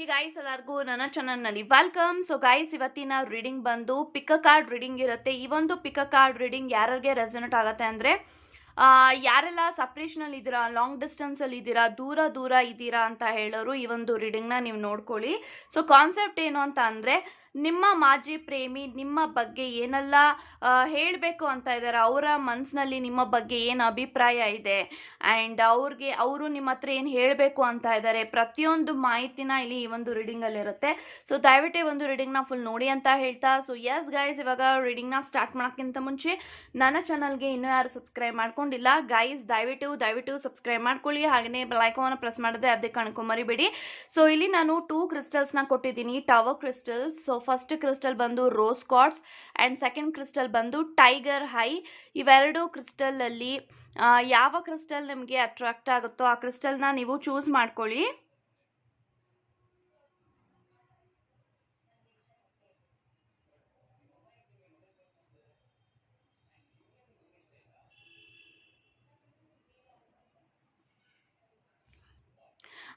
ಹಿ ಎಲ್ಲರಿಗೂ ನನ್ನ ಚಾನಲ್ನಲ್ಲಿ ವೆಲ್ಕಮ್ ಸೊ ಗೈಸ್ ಇವತ್ತಿನ ರೀಡಿಂಗ್ ಬಂದು ಪಿಕ್ ಕಾರ್ಡ್ ರೀಡಿಂಗ್ ಇರುತ್ತೆ. ಈ ಒಂದು ಪಿಕ್ ಕಾರ್ಡ್ ರೀಡಿಂಗ್ ಯಾರಿಗೆ ರೆಸನೆಟ್ ಆಗುತ್ತೆ ಅಂದರೆ ಯಾರೆಲ್ಲ ಸಪ್ರೇಷನಲ್ಲಿ ಇದ್ದೀರಾ ಲಾಂಗ್ ಡಿಸ್ಟೆನ್ಸಲ್ಲಿ ಇದ್ದೀರಾ, ದೂರ ದೂರ ಇದ್ದೀರಾ ಅಂತ ಹೇಳೋರು ಈ ಒಂದು ರೀಡಿಂಗ್ನ ನೀವು ನೋಡ್ಕೊಳ್ಳಿ. ಸೊ ಕಾನ್ಸೆಪ್ಟ್ ಏನು ಅಂತ ಅಂದರೆ ನಿಮ್ಮ ಮಾಜಿ ಪ್ರೇಮಿ, ನಿಮ್ಮ ಬಗ್ಗೆ ಏನೆಲ್ಲ ಹೇಳಬೇಕು ಅಂತ ಇದ್ದಾರೆ ಅವರ ಮನಸ್ಸಿನಲ್ಲಿ ನಿಮ್ಮ ಬಗ್ಗೆ ಏನು ಅಭಿಪ್ರಾಯ ಇದೆ? ಆ್ಯಂಡ್ ಅವ್ರಿಗೆ, ಅವರು ನಿಮ್ಮ ಹತ್ರ ಏನು ಹೇಳಬೇಕು ಅಂತ ಇದ್ದಾರೆ ಪ್ರತಿಯೊಂದು ಮಾಹಿತಿನ ಇಲ್ಲಿ ಈ ಒಂದು ರೀಡಿಂಗಲ್ಲಿ ಇರುತ್ತೆ. ಸೊ ದಯವಿಟ್ಟು ಒಂದು ರೀಡಿಂಗ್ನ ಫುಲ್ ನೋಡಿ ಅಂತ ಹೇಳ್ತಾ. ಸೊ ಎಸ್ ಗೈಸ್ ಇವಾಗ ರೀಡಿಂಗ್ನ ಸ್ಟಾರ್ಟ್ ಮಾಡೋಕ್ಕಿಂತ ಮುಂಚೆ ನನ್ನ ಚಾನಲ್ಗೆ ಇನ್ನೂ ಯಾರು ಸಬ್ಸ್ಕ್ರೈಬ್ ಮಾಡ್ಕೊಂಡಿಲ್ಲ ಗೈಸ್ ದಯವಿಟ್ಟು ದಯವಿಟ್ಟು ಸಬ್ಸ್ಕ್ರೈಬ್ ಮಾಡ್ಕೊಳ್ಳಿ. ಹಾಗೆಯೇ ಬೆಲೈಕವನ್ನು ಪ್ರೆಸ್ ಮಾಡಿದ್ರೆ ಅದೇ ಕಣ್ಕೊ ಮರಿಬೇಡಿ. ಸೊ ಇಲ್ಲಿ ನಾನು ಟೂ ಕ್ರಿಸ್ಟಲ್ಸ್ನ ಕೊಟ್ಟಿದ್ದೀನಿ. Tower crystals so first crystal ಬಂದು rose quartz and second crystal ಬಂದು ಟೈಗರ್ ಹೈ ಇವೆರಡು ಕ್ರಿಸ್ಟಲಲ್ಲಿ ಯಾವ ಕ್ರಿಸ್ಟಲ್ ನಿಮಗೆ ಅಟ್ರಾಕ್ಟ್ ಆಗುತ್ತೋ ಆ ಕ್ರಿಸ್ಟಲ್ನ ನೀವು ಚೂಸ್ ಮಾಡ್ಕೊಳ್ಳಿ.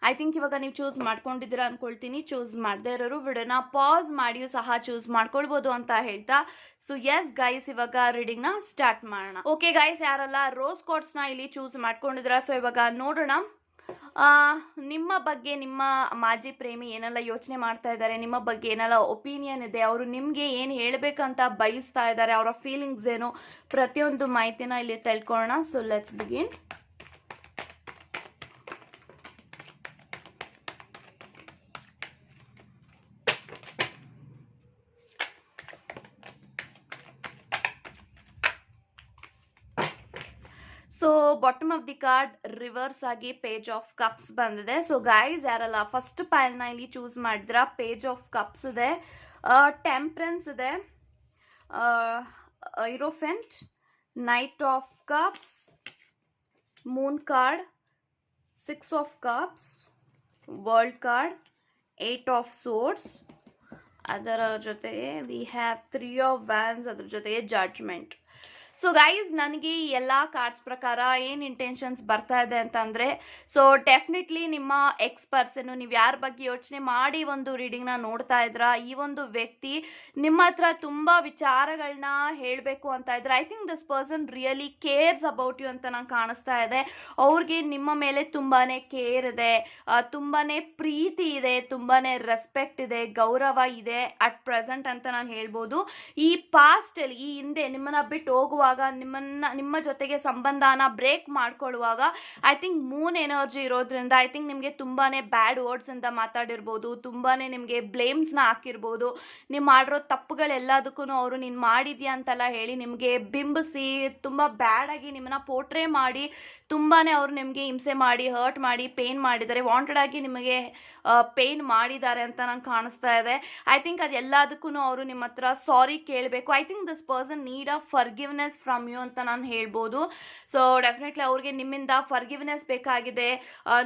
ಐ ಥಿಂಕ್ ಇವಾಗ ನೀವು ಚೂಸ್ ಮಾಡ್ಕೊಂಡಿದ್ದೀರಾ ಅನ್ಕೊಳ್ತೀನಿ. ಚೂಸ್ ಮಾಡದೇ ಇರೋರು ವಿಡಿಯೋನ ಪಾಸ್ ಮಾಡಿಯೂ ಸಹ ಚೂಸ್ ಮಾಡ್ಕೊಳ್ಬೋದು ಅಂತ ಹೇಳ್ತಾ. ಸೊ ಎಸ್ ಗೈಸ್ ಇವಾಗ ರೀಡಿಂಗ್ನ ಸ್ಟಾರ್ಟ್ ಮಾಡೋಣ. ಓಕೆ ಗೈಸ್ ಯಾರಲ್ಲ ರೋಸ್ ಕೋಟ್ಸ್ನ ಇಲ್ಲಿ ಚೂಸ್ ಮಾಡ್ಕೊಂಡಿದ್ದೀರಾ? ಸೊ ಇವಾಗ ನೋಡೋಣ. ನಿಮ್ಮ ಬಗ್ಗೆ ನಿಮ್ಮ ಮಾಜಿ ಪ್ರೇಮಿ ಏನೆಲ್ಲ ಯೋಚನೆ ಮಾಡ್ತಾ ಇದ್ದಾರೆ? ನಿಮ್ಮ ಬಗ್ಗೆ ಏನೆಲ್ಲ ಒಪಿನಿಯನ್ ಇದೆ? ಅವರು ನಿಮಗೆ ಏನು ಹೇಳಬೇಕಂತ ಬಯಸ್ತಾ ಇದ್ದಾರೆ? ಅವರ ಫೀಲಿಂಗ್ಸ್ ಏನು? ಪ್ರತಿಯೊಂದು ಮಾಹಿತಿನ ಇಲ್ಲಿ ತಿಳ್ಕೊಳ್ಳೋಣ so let's begin so bottom of the card reverse ಆಗಿ ಪೇಜ್ ಆಫ್ ಕಪ್ಸ್ ಬಂದಿದೆ. ಸೊ ಗೈಸ್ ಯಾರಲ್ಲ ಫಸ್ಟ್ ಪೈಲ್ನ ಇಲ್ಲಿ ಚೂಸ್ ಮಾಡಿದ್ರ? ಪೇಜ್ ಆಫ್ ಕಪ್ಸ್ ಇದೆ. ಟೆಂಪ್ರೆನ್ಸ್ ಇದೆ. Hierophant knight of cups moon card six of cups world card eight of swords ಅದರ ಜೊತೆಗೆ we have three of wands ಅದರ ಜೊತೆಗೆ ಜಡ್ಜ್ಮೆಂಟ್ ಸೊ ಗೈಸ್ ನನಗೆ ಈ ಎಲ್ಲ ಕಾರ್ಡ್ಸ್ ಪ್ರಕಾರ ಏನು ಇಂಟೆನ್ಷನ್ಸ್ ಬರ್ತಾ ಇದೆ ಅಂತಂದರೆ ಸೊ ಡೆಫಿನೆಟ್ಲಿ ನಿಮ್ಮ ಎಕ್ಸ್ ಪರ್ಸನ್ನು ನೀವು ಯಾರ ಬಗ್ಗೆ ಯೋಚನೆ ಮಾಡಿ ಒಂದು ರೀಡಿಂಗ್ನ ನೋಡ್ತಾ ಇದ್ರ, ಈ ಒಂದು ವ್ಯಕ್ತಿ ನಿಮ್ಮ ಹತ್ರ ತುಂಬ ವಿಚಾರಗಳನ್ನ ಹೇಳಬೇಕು ಅಂತ ಇದ್ರೆ I think this person really cares about you ಅಂತ ನಂಗೆ ಕಾಣಿಸ್ತಾ ಇದೆ. ಅವ್ರಿಗೆ ನಿಮ್ಮ ಮೇಲೆ ತುಂಬಾ ಕೇರ್ ಇದೆ ತುಂಬಾನೇ ಪ್ರೀತಿ ಇದೆ, ತುಂಬಾನೇ ರೆಸ್ಪೆಕ್ಟ್ ಇದೆ, ಗೌರವ ಇದೆ ಅಟ್ ಪ್ರೆಸೆಂಟ್ ಅಂತ ನಾನು ಹೇಳ್ಬೋದು. ಈ ಪಾಸ್ಟ್ ಅಲ್ಲಿ, ಈ ಹಿಂದೆ ನಿಮ್ಮನ್ನ ಬಿಟ್ಟು ಹೋಗುವಾಗ ನಿಮ್ಮನ್ನ, ನಿಮ್ಮ ಜೊತೆಗೆ ಸಂಬಂಧನ ಬ್ರೇಕ್ ಮಾಡ್ಕೊಳ್ಳುವಾಗ ಐ ಥಿಂಕ್ ಮೂನ್ ಎನರ್ಜಿ ಇರೋದ್ರಿಂದ ಐ ಥಿಂಕ್ ನಿಮಗೆ ತುಂಬಾನೇ ಬ್ಯಾಡ್ ವರ್ಡ್ಸ್ ಅಂತ ಮಾತಾಡಿರ್ಬೋದು, ತುಂಬಾನೇ ನಿಮಗೆ ಬ್ಲೇಮ್ಸ್ನ ಹಾಕಿರ್ಬೋದು. ನೀವು ಮಾಡಿರೋ ತಪ್ಪುಗಳೆಲ್ಲದಕ್ಕೂ ಅವರು ನೀನು ಮಾಡಿದ್ಯಾ ಅಂತೆಲ್ಲ ಹೇಳಿ ನಿಮಗೆ ಬಿಂಬಿಸಿ, ತುಂಬ ಬ್ಯಾಡಾಗಿ ನಿಮ್ಮನ್ನ ಪೋರ್ಟ್ರೇ ಮಾಡಿ, ತುಂಬಾನೇ ಅವರು ನಿಮಗೆ ಹಿಂಸೆ ಮಾಡಿ ಹರ್ಟ್ ಮಾಡಿ ಪೇನ್ ಮಾಡಿದ್ದಾರೆ. ವಾಂಟೆಡ್ ಆಗಿ ನಿಮಗೆ ಪೇನ್ ಮಾಡಿದ್ದಾರೆ ಅಂತ ನಂಗೆ ಕಾಣಿಸ್ತಾ ಇದೆ. ಐ ಥಿಂಕ್ ಅದೆಲ್ಲದಕ್ಕೂ ಅವರು ನಿಮ್ಮ ಹತ್ರ ಸಾರಿ ಕೇಳಬೇಕು. I think this person need a forgiveness from you ಅಂತ ನಾನು ಹೇಳ್ಬೋದು. ಸೊ ಡೆಫಿನೆಟ್ಲಿ ಅವ್ರಿಗೆ ನಿಮ್ಮಿಂದ ಫರ್ಗಿವ್ನೆಸ್ ಬೇಕಾಗಿದೆ.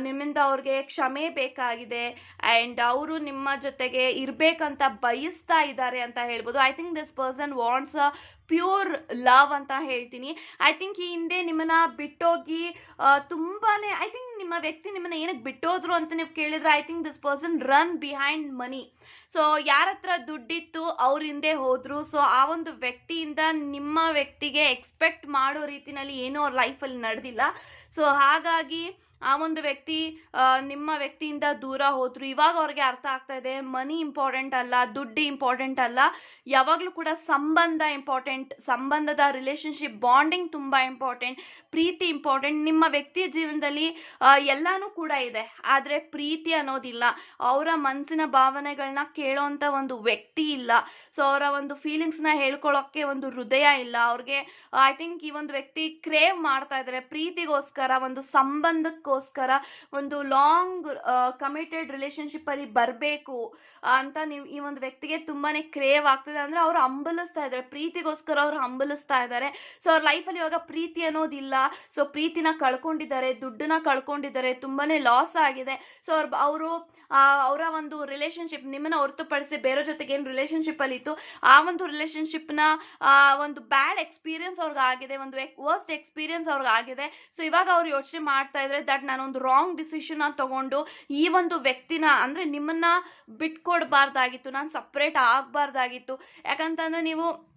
ನಿಮ್ಮಿಂದ ಅವ್ರಿಗೆ ಕ್ಷಮೆ ಬೇಕಾಗಿದೆ. ಆ್ಯಂಡ್ ಅವರು ನಿಮ್ಮ ಜೊತೆಗೆ ಇರಬೇಕಂತ ಬಯಸ್ತಾ ಇದ್ದಾರೆ ಅಂತ ಹೇಳ್ಬೋದು. I think this person wants pure love ಅಂತ ಹೇಳ್ತೀನಿ. ಐ ಥಿಂಕ್ ಈ ಹಿಂದೆ ನಿಮ್ಮನ್ನ ಬಿಟ್ಟೋಗಿ ತುಂಬಾ ಐ ಥಿಂಕ್ ನಿಮ್ಮ ವ್ಯಕ್ತಿ ನಿಮ್ಮನ್ನ ಏನಕ್ಕೆ ಬಿಟ್ಟೋದ್ರು ಅಂತ ನೀವು ಕೇಳಿದ್ರೆ I think this person run behind money so ಯಾರ ಹತ್ರ ದುಡ್ಡಿತ್ತು, ಅವ್ರ ಹಿಂದೆ ಹೋದ್ರು. ಸೊ ಆ ಒಂದು ವ್ಯಕ್ತಿಯಿಂದ ನಿಮ್ಮ ವ್ಯಕ್ತಿಗೆ ಎಕ್ಸ್ಪೆಕ್ಟ್ ಮಾಡೋ ರೀತಿನಲ್ಲಿ ಏನೋ ಅವ್ರ ಲೈಫಲ್ಲಿ ನಡೆದಿಲ್ಲ. ಸೊ ಹಾಗಾಗಿ ಆ ಒಂದು ವ್ಯಕ್ತಿ ನಿಮ್ಮ ವ್ಯಕ್ತಿಯಿಂದ ದೂರ ಹೋದ್ರು. ಇವಾಗ ಅವ್ರಿಗೆ ಅರ್ಥ ಆಗ್ತಾ ಇದೆ ಮನಿ ಇಂಪಾರ್ಟೆಂಟ್ ಅಲ್ಲ, ದುಡ್ಡು ಇಂಪಾರ್ಟೆಂಟ್ ಅಲ್ಲ. ಯಾವಾಗಲೂ ಕೂಡ ಸಂಬಂಧ ಇಂಪಾರ್ಟೆಂಟ್ ಸಂಬಂಧದ ರಿಲೇಷನ್ಶಿಪ್ ಬಾಂಡಿಂಗ್ ತುಂಬ ಇಂಪಾರ್ಟೆಂಟ್ ಪ್ರೀತಿ ಇಂಪಾರ್ಟೆಂಟ್ ನಿಮ್ಮ ವ್ಯಕ್ತಿಯ ಜೀವನದಲ್ಲಿ ಎಲ್ಲನೂ ಕೂಡ ಇದೆ. ಆದರೆ ಪ್ರೀತಿ ಅನ್ನೋದಿಲ್ಲ. ಅವರ ಮನಸ್ಸಿನ ಭಾವನೆಗಳನ್ನ ಕೇಳೋವಂಥ ಒಂದು ವ್ಯಕ್ತಿ ಇಲ್ಲ. ಸೊ ಅವರ ಒಂದು ಫೀಲಿಂಗ್ಸ್ನ ಹೇಳ್ಕೊಳ್ಳೋಕ್ಕೆ ಒಂದು ಹೃದಯ ಇಲ್ಲ. ಅವ್ರಿಗೆ ಐ ಥಿಂಕ್ ಈ ಒಂದು ವ್ಯಕ್ತಿ ಕ್ರೇವ್ ಮಾಡ್ತಾ ಇದ್ದಾರೆ ಪ್ರೀತಿಗೋಸ್ಕರ ಒಂದು ಸಂಬಂಧಕ್ಕೋಸ್ಕರ, ಒಂದು ಲಾಂಗ್ ಕಮಿಟೆಡ್ ರಿಲೇಶನ್ಶಿಪ್ಪಲ್ಲಿ ಬರಬೇಕು ಅಂತ ನೀವು ಈ ಒಂದು ವ್ಯಕ್ತಿಗೆ ತುಂಬಾನೇ ಕ್ರೇವ್ ಆಗ್ತದೆ. ಅಂದ್ರೆ ಅವ್ರು ಹಂಬಲಿಸ್ತಾ ಇದ್ದಾರೆ. ಪ್ರೀತಿಗೋಸ್ಕರ ಅವ್ರು ಹಂಬಲಿಸ್ತಾ ಇದ್ದಾರೆ. ಸೊ ಅವ್ರ ಲೈಫಲ್ಲಿ ಇವಾಗ ಪ್ರೀತಿ ಅನ್ನೋದಿಲ್ಲ. ಸೊ ಪ್ರೀತಿನ ಕಳ್ಕೊಂಡಿದ್ದಾರೆ, ದುಡ್ಡನ್ನ ಕಳ್ಕೊಂಡಿದ್ದಾರೆ, ತುಂಬಾನೇ ಲಾಸ್ ಆಗಿದೆ. ಸೊ ಅವ್ರ, ಅವರು ಅವರ ಒಂದು ರಿಲೇಶನ್ಶಿಪ್ ನಿಮ್ಮನ್ನ ಹೊರತುಪಡಿಸಿ ಬೇರೆ ಜೊತೆಗೆ ಏನು ರಿಲೇಶನ್ಶಿಪ್ ಅಲ್ಲಿ ಇತ್ತು, ಆ ಒಂದು ರಿಲೇಶನ್ಶಿಪ್ನ ಒಂದು ಬ್ಯಾಡ್ ಎಕ್ಸ್ಪೀರಿಯನ್ಸ್ ಅವ್ರಿಗೆ ಆಗಿದೆ ಒಂದು ವರ್ಸ್ಟ್ ಎಕ್ಸ್ಪೀರಿಯನ್ಸ್ ಅವ್ರಿಗೆ ಆಗಿದೆ ಸೊ ಇವಾಗ ಅವ್ರು ಯೋಚನೆ ಮಾಡ್ತಾ ಇದ್ರೆ ದಟ್ ನಾನೊಂದು ರಾಂಗ್ ಡಿಸಿಷನ್ ತಗೊಂಡು ಈ ಒಂದು ವ್ಯಕ್ತಿನ ಅಂದ್ರೆ ನಿಮ್ಮನ್ನ ಬಿಟ್ಕೊಡ್ಬಾರ್ದಾಗಿತ್ತು, ನಾನು ಸಪ್ರೇಟ್ ಆಗ್ಬಾರ್ದಾಗಿತ್ತು. ಯಾಕಂತಂದ್ರೆ ನೀವು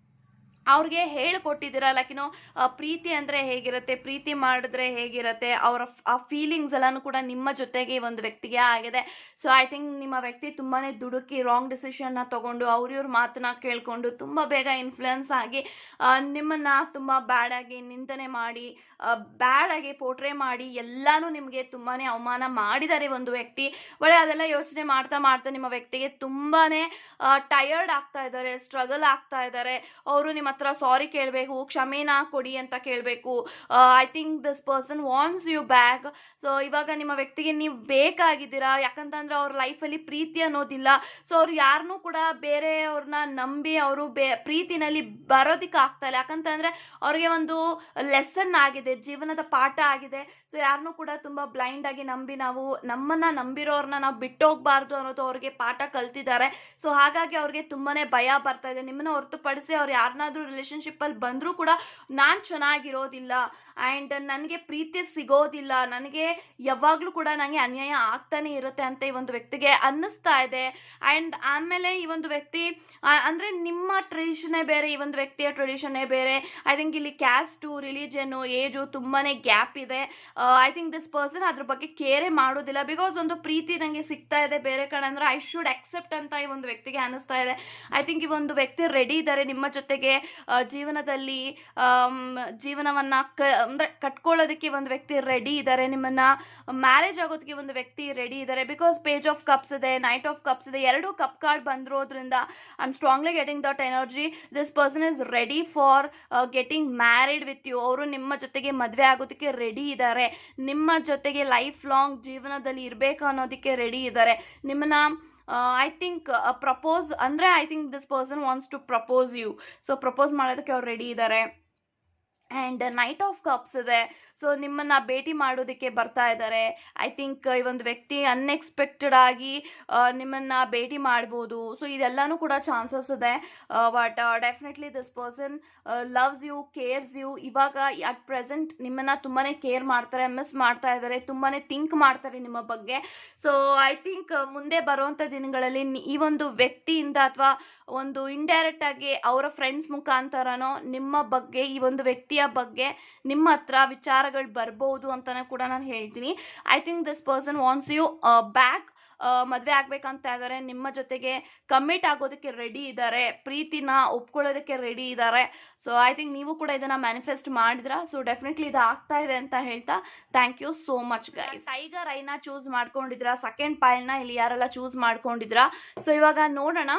ಅವ್ರಿಗೆ ಹೇಳಿಕೊಟ್ಟಿದ್ದೀರ? ಲೈಕ್ ಏನೋ ಪ್ರೀತಿ ಅಂದರೆ ಹೇಗಿರುತ್ತೆ? ಪ್ರೀತಿ ಮಾಡಿದ್ರೆ ಹೇಗಿರುತ್ತೆ? ಅವರ ಆ ಫೀಲಿಂಗ್ಸ್ ಎಲ್ಲಾನು ಕೂಡ ನಿಮ್ಮ ಜೊತೆಗೆ ಒಂದು ವ್ಯಕ್ತಿಗೆ ಆಗಿದೆ. ಸೊ ಐ ಥಿಂಕ್ ನಿಮ್ಮ ವ್ಯಕ್ತಿ ತುಂಬಾ ದುಡುಕಿ ರಾಂಗ್ ಡಿಸಿಷನ್ನ ತಗೊಂಡು, ಅವ್ರಿವ್ರ ಮಾತನ್ನ ಕೇಳಿಕೊಂಡು ತುಂಬ ಬೇಗ ಇನ್ಫ್ಲುಯೆನ್ಸ್ ಆಗಿ ನಿಮ್ಮನ್ನ ತುಂಬ ಬ್ಯಾಡಾಗಿ ನಿಂದನೆ ಮಾಡಿ ಬ್ಯಾಡಾಗಿ ಪೋಟ್ರೆ ಮಾಡಿ ಎಲ್ಲಾನು ನಿಮಗೆ ತುಂಬಾ ಅವಮಾನ ಮಾಡಿದ್ದಾರೆ ಒಂದು ವ್ಯಕ್ತಿ. ಒಳ್ಳೆ ಅದೆಲ್ಲ ಯೋಚನೆ ಮಾಡ್ತಾ ಮಾಡ್ತಾ ನಿಮ್ಮ ವ್ಯಕ್ತಿಗೆ ತುಂಬಾ ಟಯರ್ಡ್ ಆಗ್ತಾ ಇದ್ದಾರೆ ಸ್ಟ್ರಗಲ್ ಆಗ್ತಾ ಇದ್ದಾರೆ. ಅವರು ನಿಮ್ಮ ಹತ್ರ ಸಾರಿ ಕೇಳಬೇಕು, ಕ್ಷಮೆನ ಕೊಡಿ ಅಂತ ಕೇಳಬೇಕು. I think this person wants you back so ಇವಾಗ ನಿಮ್ಮ ವ್ಯಕ್ತಿಗೆ ನೀವು ಬೇಕಾಗಿದ್ದೀರಾ? ಯಾಕಂತಂದ್ರೆ ಅವ್ರ ಲೈಫಲ್ಲಿ ಪ್ರೀತಿ ಅನ್ನೋದಿಲ್ಲ. ಸೊ ಅವ್ರು ಯಾರನ್ನೂ ಕೂಡ ಬೇರೆಯವ್ರನ್ನ ನಂಬಿ ಅವರು ಬೇ, ಪ್ರೀತಿನಲ್ಲಿ ಬರೋದಿಕ್ಕೆ ಆಗ್ತಾ ಇಲ್ಲ. ಯಾಕಂತಂದ್ರೆ ಅವ್ರಿಗೆ ಒಂದು ಲೆಸನ್ ಆಗಿದೆ, ಜೀವನದ ಪಾಠ ಆಗಿದೆ. ಸೊ ಯಾರನ್ನೂ ಕೂಡ ತುಂಬ ಬ್ಲೈಂಡ್ ಆಗಿ ನಂಬಿ ನಾವು, ನಮ್ಮನ್ನ ನಂಬಿರೋರ್ನ ನಾವು ಬಿಟ್ಟೋಗ್ಬಾರ್ದು ಅನ್ನೋದು ಅವ್ರಿಗೆ ಪಾಠ ಕಲ್ತಿದ್ದಾರೆ. ಸೊ ಹಾಗಾಗಿ ಅವ್ರಿಗೆ ತುಂಬಾನೇ ಭಯ ಬರ್ತಾ ಇದೆ. ನಿಮ್ಮನ್ನ ಹೊರತುಪಡಿಸಿ ಅವ್ರು ಯಾರನ್ನಾದ್ರೂ ರಿಲೇಶನ್ಶಿಪ್ ಅಲ್ಲಿ ಬಂದರೂ ಕೂಡ ನಾನು ಚೆನ್ನಾಗಿರೋದಿಲ್ಲ ಆ್ಯಂಡ್ ನನಗೆ ಪ್ರೀತಿ ಸಿಗೋದಿಲ್ಲ, ನನಗೆ ಯಾವಾಗಲೂ ಕೂಡ ನನಗೆ ಅನ್ಯಾಯ ಆಗ್ತಾನೆ ಇರುತ್ತೆ ಅಂತ ಈ ಒಂದು ವ್ಯಕ್ತಿಗೆ ಅನ್ನಿಸ್ತಾ ಇದೆ. ಆ್ಯಂಡ್ ಆಮೇಲೆ ಈ ಒಂದು ವ್ಯಕ್ತಿ ಅಂದರೆ ನಿಮ್ಮ ಟ್ರೆಡಿಷನ್ನೇ ಬೇರೆ, ಈ ಒಂದು ವ್ಯಕ್ತಿಯ ಟ್ರೆಡಿಷನ್ನೇ ಬೇರೆ. ಐ ಥಿಂಕ್ ಇಲ್ಲಿ ಕ್ಯಾಸ್ಟು ರಿಲಿಜನ್ನು ಏಜು ತುಂಬಾ ಗ್ಯಾಪ್ ಇದೆ. ಐ ಥಿಂಕ್ ದಿಸ್ ಪರ್ಸನ್ ಅದ್ರ ಬಗ್ಗೆ ಕೇರೆ ಮಾಡೋದಿಲ್ಲ. ಬಿಕಾಸ್ ಒಂದು ಪ್ರೀತಿ ನನಗೆ ಸಿಗ್ತಾ ಇದೆ ಬೇರೆ ಕಡೆ ಅಂದ್ರೆ ಐ ಶುಡ್ ಅಕ್ಸೆಪ್ಟ್ ಅಂತ ಈ ಒಂದು ವ್ಯಕ್ತಿಗೆ ಅನ್ನಿಸ್ತಾ ಇದೆ. ಐ ಥಿಂಕ್ ಈ ಒಂದು ವ್ಯಕ್ತಿ ರೆಡಿ ಇದ್ದಾರೆ ನಿಮ್ಮ ಜೊತೆಗೆ. ಜೀವನದಲ್ಲಿ ಜೀವನವನ್ನ ಕ, ಅಂದ್ರೆ ಕಟ್ಕೊಳ್ಳೋದಕ್ಕೆ ಒಂದು ವ್ಯಕ್ತಿ ರೆಡಿ ಇದ್ದಾರೆ ನಿಮ್ಮನ್ನ ಮ್ಯಾರೇಜ್ ಆಗೋದಕ್ಕೆ ಒಂದು ವ್ಯಕ್ತಿ ರೆಡಿ ಇದ್ದಾರೆ ಬಿಕಾಸ್ ಪೇಜ್ ಆಫ್ ಕಪ್ಸ್ ಇದೆ ನೈಟ್ ಆಫ್ ಕಪ್ಸ್ ಇದೆ, ಎರಡು ಕಪ್ ಕಾರ್ಡ್ ಬಂದಿರೋದ್ರಿಂದ I am strongly getting that energy this person is ready for getting married with you ಅವರು ನಿಮ್ಮ ಜೊತೆಗೆ ಮದುವೆ ಆಗೋದಕ್ಕೆ ರೆಡಿ ಇದ್ದಾರೆ ನಿಮ್ಮ ಜೊತೆಗೆ ಲೈಫ್ ಲಾಂಗ್ ಜೀವನದಲ್ಲಿ ಇರಬೇಕು ಅನ್ನೋದಕ್ಕೆ ರೆಡಿ ಇದ್ದಾರೆ ನಿಮ್ಮನ್ನ ಐ ಥಿಂಕ್ ಪ್ರಪೋಸ್ ಅಂದರೆ I think this person wants to propose you so propose ಮಾಡೋದಕ್ಕೆ ಅವ್ರು ರೆಡಿ ಇದ್ದಾರೆ ಆ್ಯಂಡ್ ನೈಟ್ ಆಫ್ ಕಪ್ಸ್ ಇದೆ. ಸೊ ನಿಮ್ಮನ್ನು ಭೇಟಿ ಮಾಡೋದಕ್ಕೆ ಬರ್ತಾ ಇದ್ದಾರೆ. ಐ ಥಿಂಕ್ ಈ ಒಂದು ವ್ಯಕ್ತಿ ಅನ್ಎಕ್ಸ್ಪೆಕ್ಟೆಡ್ ಆಗಿ ನಿಮ್ಮನ್ನು ಭೇಟಿ ಮಾಡ್ಬೋದು. ಸೊ ಇದೆಲ್ಲನೂ ಕೂಡ ಚಾನ್ಸಸ್ ಇದೆ. But definitely this person loves you cares you ಇವಾಗ ಅಟ್ ಪ್ರೆಸೆಂಟ್ ನಿಮ್ಮನ್ನು ತುಂಬಾ ಕೇರ್ ಮಾಡ್ತಾರೆ ಮಿಸ್ ಮಾಡ್ತಾ ಇದ್ದಾರೆ ತುಂಬಾ ಥಿಂಕ್ ಮಾಡ್ತಾರೆ ನಿಮ್ಮ ಬಗ್ಗೆ. ಸೊ ಐ ಥಿಂಕ್ ಮುಂದೆ ಬರುವಂಥ ದಿನಗಳಲ್ಲಿ ಈ ಒಂದು ವ್ಯಕ್ತಿಯಿಂದ ಅಥವಾ ಒಂದು ಇಂಡೈರೆಕ್ಟ್ ಆಗಿ ಅವರ ಫ್ರೆಂಡ್ಸ್ ಮುಖಾಂತರನೋ ನಿಮ್ಮ ಬಗ್ಗೆ ಈ ಒಂದು ವ್ಯಕ್ತಿಯ ಬಗ್ಗೆ ನಿಮ್ಮ ಹತ್ರ ವಿಚಾರಗಳು ಬರ್ಬೋದು ಅಂತಾನೆ ಕೂಡ ನಾನು ಹೇಳ್ತೀನಿ. I think this person wants you back ಮದುವೆ ಆಗ್ಬೇಕಂತ ಇದ್ದಾರೆ ನಿಮ್ಮ ಜೊತೆಗೆ ಕಮಿಟ್ ಆಗೋದಕ್ಕೆ ರೆಡಿ ಇದ್ದಾರೆ ಪ್ರೀತಿನ ಒಪ್ಕೊಳ್ಳೋದಕ್ಕೆ ರೆಡಿ ಇದ್ದಾರೆ ಸೊ ಐ ಥಿಂಕ್ ನೀವು ಕೂಡ ಇದನ್ನ ಮ್ಯಾನಿಫೆಸ್ಟ್ ಮಾಡಿದ್ರ? ಸೊ ಡೆಫಿನೆಟ್ಲಿ ಇದು ಆಗ್ತಾ ಇದೆ ಅಂತ ಹೇಳ್ತಾ thank you so much guys tiger ಐನ ಚೂಸ್ ಮಾಡ್ಕೊಂಡಿದ್ರ? ಸೆಕೆಂಡ್ ಪಾಯಲ್ನ ಇಲ್ಲಿ ಯಾರೆಲ್ಲ ಚೂಸ್ ಮಾಡ್ಕೊಂಡಿದ್ರ? ಸೊ ಇವಾಗ ನೋಡೋಣ.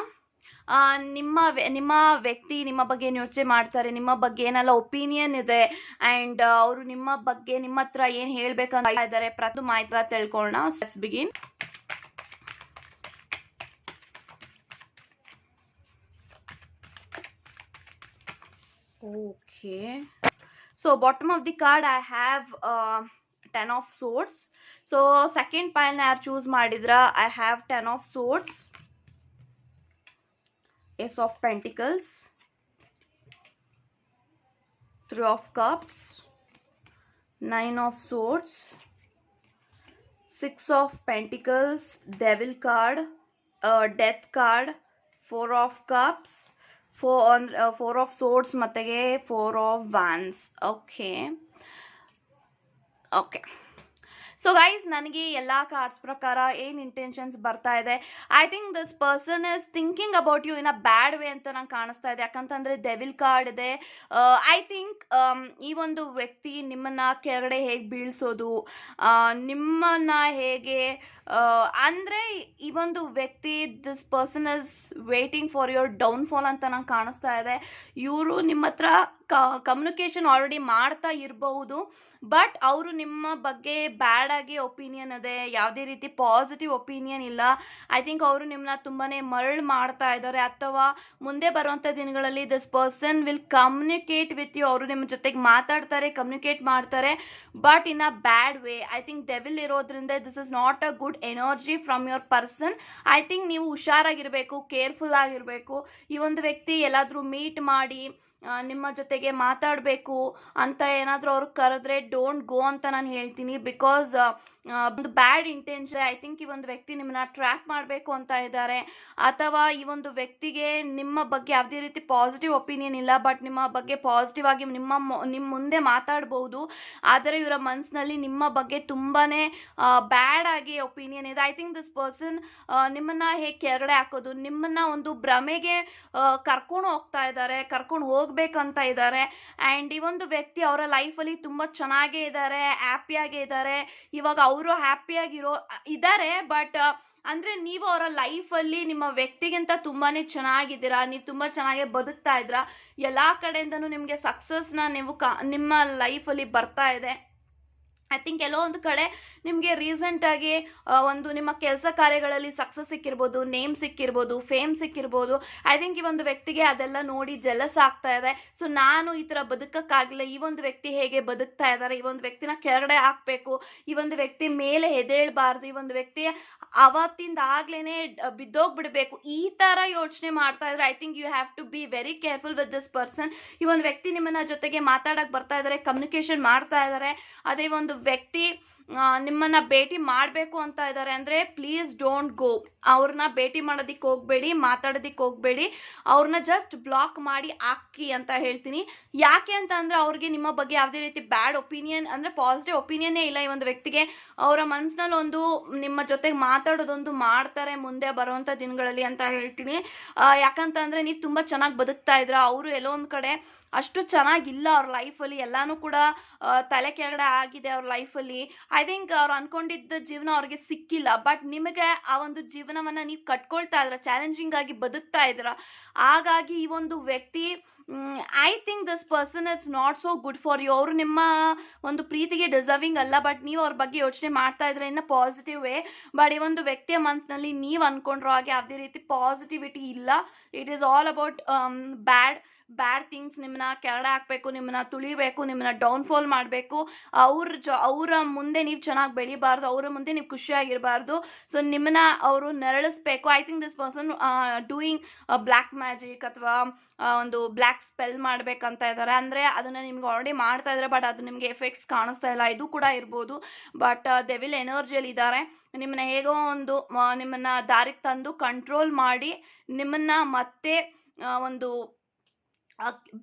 ನಿಮ್ಮ ನಿಮ್ಮ ವ್ಯಕ್ತಿ ನಿಮ್ಮ ಬಗ್ಗೆ ಏನು ಯೋಚನೆ ಮಾಡ್ತಾರೆ ನಿಮ್ಮ ಬಗ್ಗೆ ಏನೆಲ್ಲ ಒಪಿನಿಯನ್ ಇದೆ ಆ್ಯಂಡ್ ಅವರು ನಿಮ್ಮ ಬಗ್ಗೆ ನಿಮ್ಮ ಹತ್ರ ಏನು ಹೇಳ್ಬೇಕಂತ ಇದ್ದಾರೆ ಪ್ರತಿ ಮಾಹಿತಿ ತಿಳ್ಕೊಳ್ಳೋಣ let's begin. So bottom of the card I have uh, 10 of swords. So second pile ಯಾರು ಚೂಸ್ ಮಾಡಿದ್ರ I have 10 of swords. ace of pentacles three of cups nine of swords six of pentacles devil card uh, death card four of cups four on uh, four of swords matage four of wands okay okay so guys ನನಗೆ ಎಲ್ಲ cards ಪ್ರಕಾರ ಏನು intentions ಬರ್ತಾ ಇದೆ? I think this person is thinking about you in a bad way ಅಂತ ನಂಗೆ ಕಾಣಿಸ್ತಾ ಇದೆ. ಯಾಕಂತಂದರೆ ಡೆವಿಲ್ ಕಾರ್ಡ್ ಇದೆ. ಐ ಥಿಂಕ್ ಈ ಒಂದು ವ್ಯಕ್ತಿ ನಿಮ್ಮನ್ನ ಕೆಳಗಡೆ ಹೇಗೆ ಬೀಳ್ಸೋದು ನಿಮ್ಮನ್ನು ನಿಮ್ಮನ್ನ ಹೇಗೆ ಅಂದರೆ ಈ ಒಂದು ವ್ಯಕ್ತಿ this person is waiting for your downfall ಅಂತ ನಂಗೆ ಕಾಣಿಸ್ತಾ ಇದೆ. ಇವರು ನಿಮ್ಮ ಹತ್ರ ಕಮ್ಯುನಿಕೇಷನ್ ಆಲ್ರೆಡಿ ಮಾಡ್ತಾ ಇರಬಹುದು ಬಟ್ ಅವರು ನಿಮ್ಮ ಬಗ್ಗೆ ಬ್ಯಾಡ್ ಆಗಿ ಒಪಿನಿಯನ್ ಅದೇ, ಯಾವುದೇ ರೀತಿ ಪಾಸಿಟಿವ್ ಒಪಿನಿಯನ್ ಇಲ್ಲ. ಐ ಥಿಂಕ್ ಅವರು ನಿಮ್ಮನ್ನ ತುಂಬಾ ಮರಳು ಮಾಡ್ತಾ ಇದ್ದಾರೆ ಅಥವಾ ಮುಂದೆ ಬರುವಂಥ ದಿನಗಳಲ್ಲಿ this person will communicate with you ಅವರು ನಿಮ್ಮ ಜೊತೆಗೆ ಮಾತಾಡ್ತಾರೆ ಕಮ್ಯುನಿಕೇಟ್ ಮಾಡ್ತಾರೆ but in a bad way I think devil ಇರೋದ್ರಿಂದ this is not a good energy from your person I think ನೀವು ಹುಷಾರಾಗಿರಬೇಕು ಕೇರ್ಫುಲ್ ಆಗಿರಬೇಕು. ಈ ಒಂದು ವ್ಯಕ್ತಿ ಎಲ್ಲಾದರೂ ಮೀಟ್ ಮಾಡಿ ನಿಮ್ಮ ಜೊತೆಗೆ ಮಾತಾಡಬೇಕು ಅಂತ ಏನಾದರೂ ಅವ್ರು ಕರೆದ್ರೆ ಡೋಂಟ್ ಗೋ ಅಂತ ನಾನು ಹೇಳ್ತೀನಿ. ಬಿಕಾಸ್ ಒಂದು ಬ್ಯಾಡ್ ಇಂಟೆನ್ಸ್ ಐ ಥಿಂಕ್ ಈ ಒಂದು ವ್ಯಕ್ತಿ ನಿಮ್ಮನ್ನ ಟ್ರ್ಯಾಪ್ ಮಾಡಬೇಕು ಅಂತ ಇದ್ದಾರೆ. ಅಥವಾ ಈ ಒಂದು ವ್ಯಕ್ತಿಗೆ ನಿಮ್ಮ ಬಗ್ಗೆ ಯಾವುದೇ ರೀತಿ ಪಾಸಿಟಿವ್ ಒಪಿನಿಯನ್ ಇಲ್ಲ ಬಟ್ ನಿಮ್ಮ ಬಗ್ಗೆ ಪಾಸಿಟಿವ್ ಆಗಿ ನಿಮ್ಮ ನಿಮ್ಮ ಮುಂದೆ ಮಾತಾಡ್ಬೋದು. ಆದರೆ ಇವರ ಮನಸ್ಸಿನಲ್ಲಿ ನಿಮ್ಮ ಬಗ್ಗೆ ತುಂಬಾ ಬ್ಯಾಡ್ ಆಗಿ ಒಪಿನಿಯನ್ ಇದೆ. ಐ ಥಿಂಕ್ ದಿಸ್ ಪರ್ಸನ್ ನಿಮ್ಮನ್ನ ಹೇಗೆ ಕೆರಡೆ ಹಾಕೋದು, ನಿಮ್ಮನ್ನ ಒಂದು ಭ್ರಮೆಗೆ ಕರ್ಕೊಂಡು ಹೋಗ್ತಾ ಇದ್ದಾರೆ, ಕರ್ಕೊಂಡು ಹೋಗ್ಬೇಕಂತ ಇದ್ದಾರೆ. ಆ್ಯಂಡ್ ಈ ಒಂದು ವ್ಯಕ್ತಿ ಅವರ ಲೈಫಲ್ಲಿ ತುಂಬ ಚೆನ್ನಾಗೇ ಇದ್ದಾರೆ ಹ್ಯಾಪಿಯಾಗೇ ಇದ್ದಾರೆ. ಇವಾಗ ಅವರು ಹ್ಯಾಪಿಯಾಗಿರೋ ಇದ್ದಾರೆ ಬಟ್ ಅಂದರೆ ನೀವು ಅವರ ಲೈಫಲ್ಲಿ ನಿಮ್ಮ ವ್ಯಕ್ತಿಗಿಂತ ತುಂಬಾ ಚೆನ್ನಾಗಿದ್ದೀರಾ, ನೀವು ತುಂಬ ಚೆನ್ನಾಗಿ ಬದುಕ್ತಾ ಇದ್ದೀರಾ, ಎಲ್ಲ ಕಡೆಯಿಂದನೂ ನಿಮಗೆ ಸಕ್ಸಸ್ನ ನೀವು ಕ, ನಿಮ್ಮ ಲೈಫಲ್ಲಿ ಬರ್ತಾ ಇದೆ. ಐ ಥಿಂಕ್ ಒಂದು ಕಡೆ ನಿಮಗೆ ರೀಸೆಂಟಾಗಿ ಒಂದು ನಿಮ್ಮ ಕೆಲಸ ಕಾರ್ಯಗಳಲ್ಲಿ ಸಕ್ಸಸ್ ಸಿಕ್ಕಿರ್ಬೋದು ನೇಮ್ ಸಿಕ್ಕಿರ್ಬೋದು ಫೇಮ್ ಸಿಕ್ಕಿರ್ಬೋದು ಐ ಥಿಂಕ್ ಈ ಒಂದು ವ್ಯಕ್ತಿಗೆ ಅದೆಲ್ಲ ನೋಡಿ ಜಲಸ್ ಆಗ್ತಾ ಇದೆ. ಸೊ ನಾನು ಈ ಥರ ಬದುಕಕ್ಕಾಗಲಿಲ್ಲ. ಈ ಒಂದು ವ್ಯಕ್ತಿ ಹೇಗೆ ಬದುಕ್ತಾ ಇದ್ದಾರೆ? ಈ ಒಂದು ವ್ಯಕ್ತಿನ ಕೆಳಗಡೆ ಹಾಕಬೇಕು. ಈ ಒಂದು ವ್ಯಕ್ತಿ ಮೇಲೆ ಎದೇಳ್ಬಾರ್ದು ಈ ಒಂದು ವ್ಯಕ್ತಿ ಅವತ್ತಿಂದ ಆಗ್ಲೇನೆ ಬಿದ್ದೋಗ್ಬಿಡ್ಬೇಕು. ಈ ತರ ಯೋಚನೆ ಮಾಡ್ತಾ ಇದ್ರೆ I think you have to be very careful with this person ಈ ಒಂದು ವ್ಯಕ್ತಿ ನಿಮ್ಮನ್ನ ಜೊತೆಗೆ ಮಾತಾಡಕ್ ಬರ್ತಾ ಇದ್ದಾರೆ ಕಮ್ಯುನಿಕೇಶನ್ ಮಾಡ್ತಾ ಇದ್ದಾರೆ. ಅದೇ ಒಂದು ವ್ಯಕ್ತಿ ಆ, ನಿಮ್ಮನ್ನ ಭೇಟಿ ಮಾಡಬೇಕು ಅಂತ ಇದ್ದಾರೆ ಅಂದ್ರೆ ಪ್ಲೀಸ್ ಡೋಂಟ್ ಗೋ ಅವ್ರನ್ನ ಭೇಟಿ ಮಾಡೋದಕ್ಕೆ ಹೋಗಬೇಡಿ ಮಾತಾಡೋದಕ್ಕೆ ಹೋಗಬೇಡಿ. ಅವ್ರನ್ನ ಜಸ್ಟ್ ಬ್ಲಾಕ್ ಮಾಡಿ ಹಾಕಿ ಅಂತ ಹೇಳ್ತೀನಿ. ಯಾಕೆ ಅಂತ ಅಂದ್ರೆ ಅವ್ರಿಗೆ ನಿಮ್ಮ ಬಗ್ಗೆ ಯಾವುದೇ ರೀತಿ ಬ್ಯಾಡ್ ಒಪಿನಿಯನ್ ಅಂದ್ರೆ ಪಾಸಿಟಿವ್ ಒಪಿನಿಯನ್ನೇ ಇಲ್ಲ ಈ ಒಂದು ವ್ಯಕ್ತಿಗೆ. ಅವರ ಮನಸ್ಸಿನಲ್ಲಿ ಒಂದು ನಿಮ್ಮ ಜೊತೆಗೆ ಮಾತಾಡೋದೊಂದು ಮಾಡ್ತಾರೆ ಮುಂದೆ ಬರುವಂಥ ದಿನಗಳಲ್ಲಿ ಅಂತ ಹೇಳ್ತೀನಿ. ಯಾಕಂತಂದರೆ ನೀವು ತುಂಬ ಚೆನ್ನಾಗಿ ಬದುಕ್ತಾ ಇದ್ರ. ಅವರು ಎಲ್ಲೋ ಒಂದು ಕಡೆ ಅಷ್ಟು ಚೆನ್ನಾಗಿಲ್ಲ ಅವ್ರ ಲೈಫಲ್ಲಿ ಎಲ್ಲಾನು ಕೂಡ ತಲೆ ಕೆಳಗಡೆ ಆಗಿದೆ ಅವ್ರ ಲೈಫಲ್ಲಿ ಐ ಥಿಂಕ್ ಅವ್ರು ಅನ್ಕೊಂಡಿದ್ದ ಜೀವನ ಅವ್ರಿಗೆ ಸಿಕ್ಕಿಲ್ಲ. ಬಟ್ ನಿಮಗೆ ಆ ಒಂದು ಜೀವನವನ್ನ ನೀವು ಕಟ್ಕೊಳ್ತಾ ಇದ್ರ ಚಾಲೆಂಜಿಂಗ್ ಆಗಿ ಬದುಕ್ತಾ ಇದ್ರ, ಹಾಗಾಗಿ ಈ ಒಂದು ವ್ಯಕ್ತಿ I think this person is not so good for you ಅವರು ನಿಮ್ಮ ಒಂದು ಪ್ರೀತಿಗೆ ಡಿಸರ್ವಿಂಗ್ ಅಲ್ಲ ಬಟ್ ನೀವು ಅವ್ರ ಬಗ್ಗೆ ಯೋಚನೆ ಮಾಡ್ತಾ ಇದ್ರೆ ಇನ್ನ ಪಾಸಿಟಿವ್ ವೇ ಬಟ್ ಈ ಒಂದು ವ್ಯಕ್ತಿಯ ಮನಸ್ಸಿನಲ್ಲಿ ನೀವು ಅನ್ಕೊಂಡ್ರೋ ಹಾಗೆ ಯಾವುದೇ ರೀತಿ ಪಾಸಿಟಿವಿಟಿ ಇಲ್ಲ. It is all about bad bad things ನಿಮ್ಮನ್ನ ಕೆರಡ ಹಾಕ್ಬೇಕು ನಿಮ್ಮನ್ನ ತುಳಿಬೇಕು ನಿಮ್ಮನ್ನ ಡೌನ್ಫಾಲ್ ಮಾಡಬೇಕು. ಅವ್ರ ಜ, ಅವರ ಮುಂದೆ ನೀವು ಚೆನ್ನಾಗಿ ಬೆಳಿಬಾರ್ದು, ಅವರ ಮುಂದೆ ನೀವು ಖುಷಿಯಾಗಿರಬಾರ್ದು. ಸೊ ನಿಮ್ಮನ್ನ ಅವರು ನೆರಳಿಸ್ಬೇಕು. I think this person doing black magic ಅಥವಾ ಒಂದು ಬ್ಲ್ಯಾಕ್ ಸ್ಪೆಲ್ ಮಾಡ್ಬೇಕಂತ ಇದ್ದಾರೆ ಅಂದರೆ ಅದನ್ನು ನಿಮ್ಗೆ ಆಲ್ರೆಡಿ ಮಾಡ್ತಾ ಇದ್ದಾರೆ ಬಟ್ ಅದು ನಿಮಗೆ ಎಫೆಕ್ಟ್ಸ್ ಕಾಣಿಸ್ತಾ ಇಲ್ಲ. ಇದು ಕೂಡ ಇರ್ಬೋದು. ಬಟ್ ಡೆವಿಲ್ ಎನರ್ಜಿಯಲ್ಲಿ ಇದ್ದಾರೆ ನಿಮ್ಮನ್ನ ಹೇಗೋ ಒಂದು ನಿಮ್ಮನ್ನ ದಾರಿಗೆ ತಂದು ಕಂಟ್ರೋಲ್ ಮಾಡಿ, ನಿಮ್ಮನ್ನ ಮತ್ತೆ ಒಂದು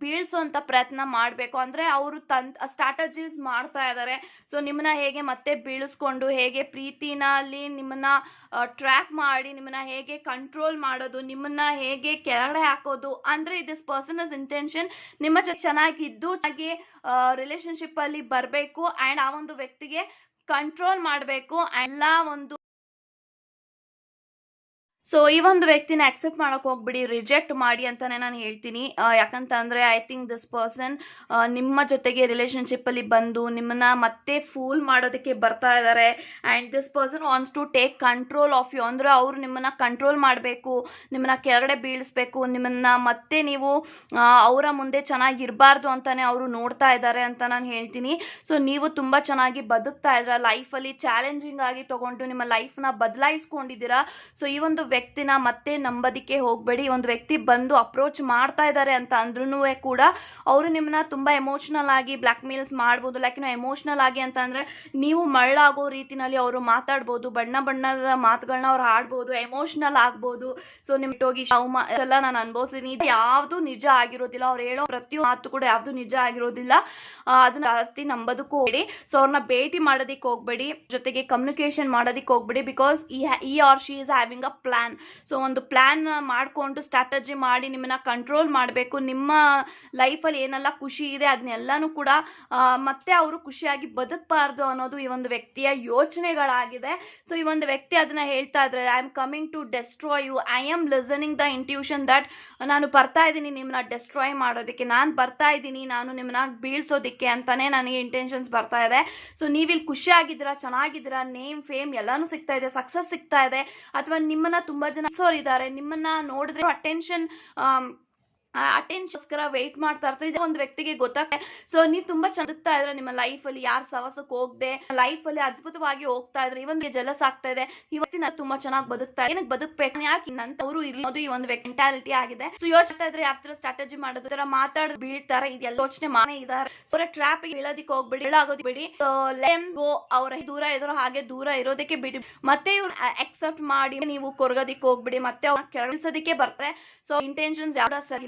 ಬೀಳ್ಸೋಂಥ ಪ್ರಯತ್ನ ಮಾಡಬೇಕು. ಅಂದರೆ ಅವರು ತನ್ ಸ್ಟ್ರಾಟಜೀಸ್ ಮಾಡ್ತಾ ಇದ್ದಾರೆ ಸೊ ನಿಮ್ಮನ್ನ ಹೇಗೆ ಮತ್ತೆ ಬೀಳಿಸ್ಕೊಂಡು, ಹೇಗೆ ಪ್ರೀತಿನಲ್ಲಿ ನಿಮ್ಮನ್ನ ಟ್ರ್ಯಾಕ್ ಮಾಡಿ ನಿಮ್ಮನ್ನ ಹೇಗೆ ಕಂಟ್ರೋಲ್ ಮಾಡೋದು ನಿಮ್ಮನ್ನ ಹೇಗೆ ಕೆಳಗಡೆ ಹಾಕೋದು, ಅಂದರೆ ದಿಸ್ ಪರ್ಸನ್ ಇಸ್ ಇಂಟೆನ್ಷನ್ ನಿಮ್ಮ ಜೊತೆ ಚೆನ್ನಾಗಿದ್ದು ಹಾಗೆ ರಿಲೇಶನ್ಶಿಪ್ ಅಲ್ಲಿ ಬರಬೇಕು ಆ್ಯಂಡ್ ಆ ಒಂದು ವ್ಯಕ್ತಿಗೆ ಕಂಟ್ರೋಲ್ ಮಾಡಬೇಕು, ಎಲ್ಲ ಒಂದು ಸೊ ಈ ಒಂದು ವ್ಯಕ್ತಿನ ಅಕ್ಸೆಪ್ಟ್ ಮಾಡಕ್ ಹೋಗ್ಬಿಡಿ ರಿಜೆಕ್ಟ್ ಮಾಡಿ ಅಂತಾನೆ ನಾನು ಹೇಳ್ತೀನಿ. ಯಾಕಂತ ಅಂದ್ರೆ ಐ ಥಿಂಕ್ ದಿಸ್ ಪರ್ಸನ್ ನಿಮ್ಮ ಜೊತೆಗೆ ರಿಲೇಶನ್ಶಿಪ್ ಅಲ್ಲಿ ಬಂದು ನಿಮ್ಮನ್ನ ಮತ್ತೆ ಫೂಲ್ ಮಾಡೋದಕ್ಕೆ ಬರ್ತಾ ಇದ್ದಾರೆ and this person wants to take control of you ಅಂದ್ರೆ ಅವ್ರು ನಿಮ್ಮನ್ನ ಕಂಟ್ರೋಲ್ ಮಾಡಬೇಕು, ನಿಮ್ಮನ್ನ ಕೆಳಗಡೆ ಬೀಳಿಸ್ಬೇಕು, ನಿಮ್ಮನ್ನ ಮತ್ತೆ ನೀವು ಅವರ ಮುಂದೆ ಚೆನ್ನಾಗಿರಬಾರ್ದು ಅಂತಾನೆ ಅವರು ನೋಡ್ತಾ ಇದ್ದಾರೆ ಅಂತ ನಾನು ಹೇಳ್ತೀನಿ. ಸೊ ನೀವು ತುಂಬ ಚೆನ್ನಾಗಿ ಬದುಕ್ತಾ ಇದ್ದೀರಾ ಲೈಫಲ್ಲಿ ಚಾಲೆಂಜಿಂಗ್ ಆಗಿ ತಗೊಂಡು ನಿಮ್ಮ ಲೈಫ್ನ ಬದಲಾಯಿಸ್ಕೊಂಡಿದ್ದೀರಾ. ಸೊ ಈ ಒಂದು ವ್ಯಕ್ತಿನ ಮತ್ತೆ ನಂಬದಿಕ್ಕೆ ಹೋಗಬೇಡಿ. ಒಂದು ವ್ಯಕ್ತಿ ಬಂದು ಅಪ್ರೋಚ್ ಮಾಡ್ತಾ ಇದ್ದಾರೆ ಅಂತ ಅಂದ್ರೂ ಕೂಡ ಅವರು ನಿಮ್ಮನ್ನ ತುಂಬ ಎಮೋಷ್ನಲ್ ಆಗಿ ಬ್ಲ್ಯಾಕ್ ಮೇಲ್ಸ್ ಮಾಡ್ಬೋದು. ಲೈಕ್ ನಾವು ಎಮೋಷ್ನಲ್ ಆಗಿ ಅಂತ ಅಂದರೆ ನೀವು ಮಳ್ಳಾಗೋ ರೀತಿನಲ್ಲಿ ಅವರು ಮಾತಾಡ್ಬೋದು. ಬಣ್ಣ ಬಣ್ಣದ ಮಾತುಗಳನ್ನ ಅವ್ರು ಆಡ್ಬೋದು. ಎಮೋಷ್ನಲ್ ಆಗ್ಬೋದು. ಸೊ ನಿಮ್ಗೆ ಹೋಗಿ ಎಲ್ಲ ನಾನು ಅನ್ಭವಿಸಿದೀನಿ. ಯಾವುದು ನಿಜ ಆಗಿರೋದಿಲ್ಲ. ಅವ್ರು ಹೇಳೋ ಪ್ರತಿಯೊಂದು ಮಾತು ಕೂಡ ಯಾವುದು ನಿಜ ಆಗಿರೋದಿಲ್ಲ. ಅದನ್ನ ಜಾಸ್ತಿ ನಂಬೋದಕ್ಕೂ ಹೋಗಬೇಡಿ. ಸೊ ಅವ್ರನ್ನ ಭೇಟಿ ಮಾಡೋದಕ್ಕೆ ಹೋಗ್ಬೇಡಿ. ಜೊತೆಗೆ ಕಮ್ಯುನಿಕೇಶನ್ ಮಾಡೋದಕ್ಕೆ ಹೋಗ್ಬೇಡಿ. Because he or she is having a plan so ಒಂದು ಪ್ಲ್ಯಾನ್ ಮಾಡಿಕೊಂಡು ಸ್ಟ್ರಾಟಜಿ ಮಾಡಿ ನಿಮ್ಮನ್ನ ಕಂಟ್ರೋಲ್ ಮಾಡಬೇಕು. ನಿಮ್ಮ ಲೈಫಲ್ಲಿ ಏನೆಲ್ಲ ಖುಷಿ ಇದೆ ಅದನ್ನೆಲ್ಲನೂ ಕೂಡ ಮತ್ತೆ ಅವರು ಖುಷಿಯಾಗಿ ಬದುಕಬಾರ್ದು ಅನ್ನೋದು ಈ ಒಂದು ವ್ಯಕ್ತಿಯ ಯೋಚನೆಗಳಾಗಿದೆ. ಸೊ ಈ ಒಂದು ವ್ಯಕ್ತಿ ಅದನ್ನ ಹೇಳ್ತಾ ಇದ್ರೆ I am coming to destroy you I am listening the intuition that ನಾನು ಬರ್ತಾ ಇದ್ದೀನಿ ನಿಮ್ಮನ್ನ ಡೆಸ್ಟ್ರಾಯ್ ಮಾಡೋದಕ್ಕೆ. ನಾನು ಬರ್ತಾ ಇದ್ದೀನಿ, ನಾನು ನಿಮ್ಮನ್ನ ಬೀಳ್ಸೋದಕ್ಕೆ ಅಂತಾನೆ ನನಗೆ ಇಂಟೆನ್ಷನ್ಸ್ ಬರ್ತಾ ಇದೆ. ಸೊ ನೀವಿಲ್ಲಿ ಖುಷಿಯಾಗಿದ್ದೀರಾ, ಚೆನ್ನಾಗಿದ್ದೀರಾ ನೇಮ್ ಫೇಮ್ ಎಲ್ಲಾನು ಸಿಗ್ತಾ ಇದೆ ಸಕ್ಸಸ್ ಸಿಗ್ತಾ ಇದೆ. ಅಥವಾ ನಿಮ್ಮನ್ನ ತುಂಬಾ ಜನ ಸರ್ ನಿಮ್ಮನ್ನ ನೋಡಿದ್ರೆ ಅಟೆನ್ಷನ್ ಅಟೆನ್ಷನ್ಸ್ಕರ ವೆಯ್ಟ್ ಮಾಡ್ತಾ ಇರ್ತಾರೆ. ಇದೆ ಒಂದು ವ್ಯಕ್ತಿಗೆ ಗೊತ್ತಾಗ ಸೊ ನೀವು ತುಂಬಾ ಚಂದಕ್ತಾ ಇದ್ರೆ ನಿಮ್ಮ ಲೈಫ್ ಅಲ್ಲಿ ಯಾರು ಸವಸಕ್ಕೆ ಹೋಗದೆ ಲೈಫ್ ಅಲ್ಲಿ ಅದ್ಭುತವಾಗಿ ಹೋಗ್ತಾ ಇದ್ರೆ ಇವನ್ ಜಲಸ್ ಆಗ್ತಾ ಇದೆ. ಇವತ್ತಿನ ತುಂಬಾ ಚೆನ್ನಾಗಿ ಬದುಕ್ತಾ ಏನಕ್ಕೆ ಬದುಕ್ಬೇಕು? ಯಾಕೆ ನಂತವರು ಇರೋದು ಈ ಒಂದು ಮೆಂಟಾಲಿಟಿ ಆಗಿದೆ. ಸೊ ಯೋಚನೆ ಇದ್ರೆ ಯಾವ ತರ ಸ್ಟ್ರಾಟಜಿ ಮಾಡೋದು? ತರ ಮಾತಾಡ್ ಬೀಳ್ತಾರೆ. ಇದೆಲ್ಲ ಯೋಚನೆ ಮಾನೇ ಇದಾರೆ ಸೊ ಟ್ರಾಪ್ ಹೇಳೋದಕ್ಕೆ ಹೋಗ್ಬಿಡಿ ಬೀಳಾಗೋದು ಬಿಡಿ. ಲೆಮ್ ಗೋ ಅವರ ದೂರ ಇದ್ರು ಹಾಗೆ ದೂರ ಇರೋದಕ್ಕೆ ಬಿಡಿ. ಮತ್ತೆ ಇವ್ರು ಅಕ್ಸೆಪ್ಟ್ ಮಾಡಿ ನೀವು ಕೊರಗೋದಿಕ್ ಹೋಗ್ಬಿಡಿ. ಮತ್ತೆ ಅವ್ರ ಕೆಳಸೋದಕ್ಕೆ ಬರ್ತಾರೆ. ಸೊ ಇಂಟೆನ್ಷನ್ಸ್ ಯಾವ್ದ ಸರಿ